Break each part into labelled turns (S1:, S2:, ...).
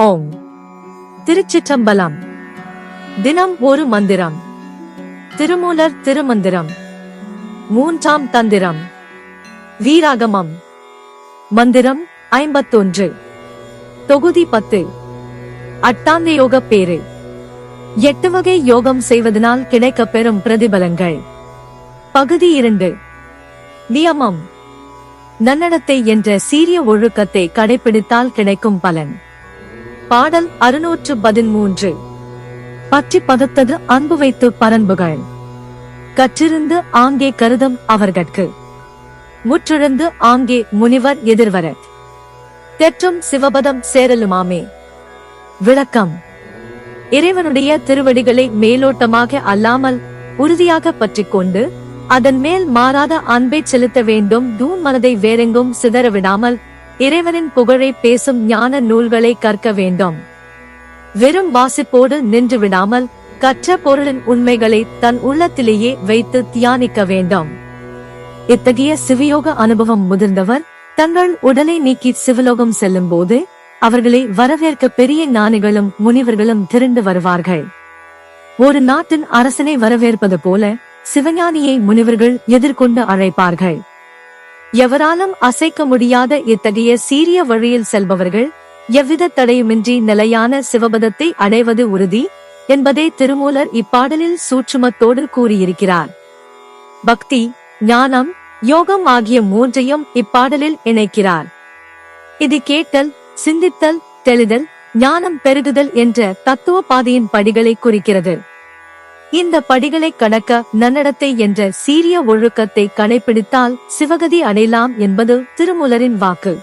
S1: ஓம். திருச்சிற்றம்பலம். தினம் ஒரு மந்திரம். திருமூலர் திருமந்திரம். மூன்றாம் தந்திரம். வீராகமம். மந்திரம் ஐம்பத்தொன்று. தொகுதி பத்து. அட்டாந்த யோக பேரு எட்டு வகை யோகம் செய்வதனால் கிடைக்கப் பெறும் பிரதிபலங்கள். பகுதி இரண்டு. நியமம். நன்னடத்தை என்ற சீரிய ஒழுக்கத்தை கடைபிடித்தால் கிடைக்கும் பலன். பாடல் அறுநூற்று பதிமூன்று பற்றி பதத்தது அன்பு வைத்து பரன்புகள் கற்றிருந்து ஆங்கே கருதம் அவர்கட்கு. முற்றிழந்து ஆங்கே முனிவர் எதிர்வர. தெற்றும் சிவபதம் சேரலுமாமே. விளக்கம். இறைவனுடைய திருவடிகளை மேலோட்டமாக அல்லாமல் உறுதியாக பற்றி கொண்டு அதன் மேல் மாறாத அன்பை செலுத்த வேண்டும் தூண் மனதை வேறெங்கும் சிதற விடாமல் இறைவனின் புகழை பேசும் ஞான நூல்களை கற்க வேண்டும். வெறும் வாசிப்போடு நின்று விடாமல் கற்ற பொருளின் உண்மைகளை தன் உள்ளத்திலேயே வைத்து தியானிக்க வேண்டும். இத்தகைய சிவயோக அனுபவம் முதிர்ந்தவர் தங்கள் உடலை நீக்கி சிவலோகம் செல்லும் போது அவர்களை வரவேற்க பெரிய ஞானிகளும் முனிவர்களும் திரண்டு வருவார்கள். ஒரு நாட்டின் அரசனை வரவேற்பது போல சிவஞானியை முனிவர்கள் எதிர்கொண்டு அழைப்பார்கள். எவராலும் அசைக்க முடியாத இத்தகைய சீரிய வழியில் செல்பவர்கள் எவ்வித தடையுமின்றி நிலையான சிவபதத்தை அடைவது உறுதி என்பதை திருமூலர் இப்பாடலில் சூட்சுமத்தோடு கூறியிருக்கிறார். பக்தி ஞானம் யோகம் ஆகிய மூன்றையும் இப்பாடலில் இணைக்கிறார். இது கேட்டல் சிந்தித்தல் தெளிதல் ஞானம் பெருகுதல் என்ற தத்துவ பாதையின் படிகளை குறிக்கிறது. இந்த படிகளை கடக்க நன்னடத்தை என்ற சீரிய ஒழுக்கத்தை கடைபிடித்தால் சிவகதி அடையலாம் என்பது திருமூலரின் வாக்கு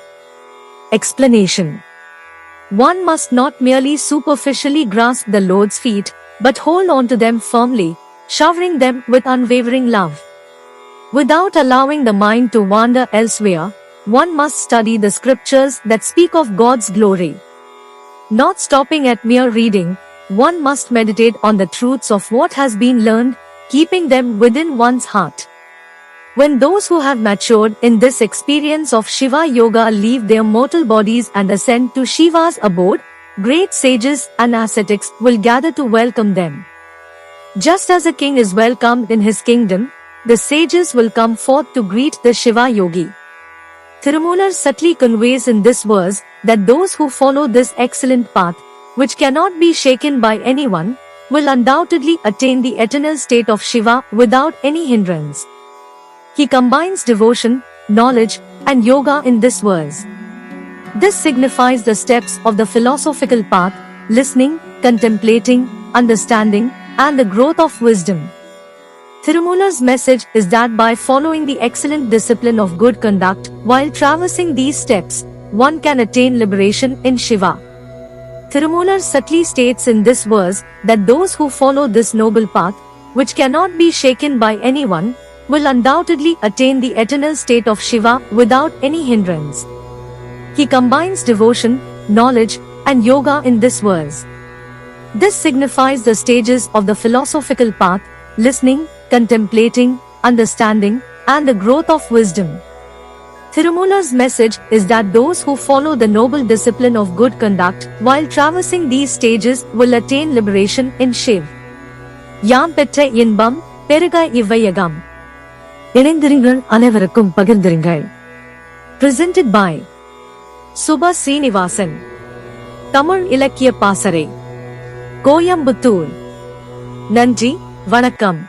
S1: explanation One must not merely superficially grasp the Lord's feet, but hold on to them firmly, showering them with unwavering love. Without allowing the mind to wander elsewhere, one must study the scriptures that speak of God's glory. Not stopping at mere reading, one must meditate on the truths of what has been learned, keeping them within one's heart. When those who have matured in this experience of Shiva Yoga leave their mortal bodies and ascend to Shiva's abode, great sages and ascetics will gather to welcome them. Just as a king is welcomed in his kingdom, the sages will come forth to greet the Shiva Yogi. Thirumalar subtly conveys in this verse that those who follow this excellent path, which cannot be shaken by anyone, will undoubtedly attain the eternal state of Shiva without any hindrance. He combines devotion, knowledge, and yoga in this verse. This signifies the steps of the philosophical path, listening, contemplating, understanding, and the growth of wisdom. Thirumalar's message is that by following the excellent discipline of good conduct while traversing these steps, one can attain liberation in Shiva. Thirumalar subtly states in this verse that those who follow this noble path, which cannot be shaken by anyone, will undoubtedly attain the eternal state of Shiva without any hindrance. He combines devotion, knowledge, and yoga in this verse. This signifies the stages of the philosophical path listening, contemplating, understanding, and the growth of wisdom. Thirumalar's message is that those who follow the noble discipline of good conduct while traversing these stages will attain liberation in Shiv. யாம் பெற்ற இன்பம் பெருக இவ்வையகம் இணைந்திருங்கள் அனைவருக்கும் பகிர்ந்திருங்கள் presented by Subha Srinivasan Tamil இலக்கிய பாசறை கோயம்புத்தூர் நன்றி வணக்கம்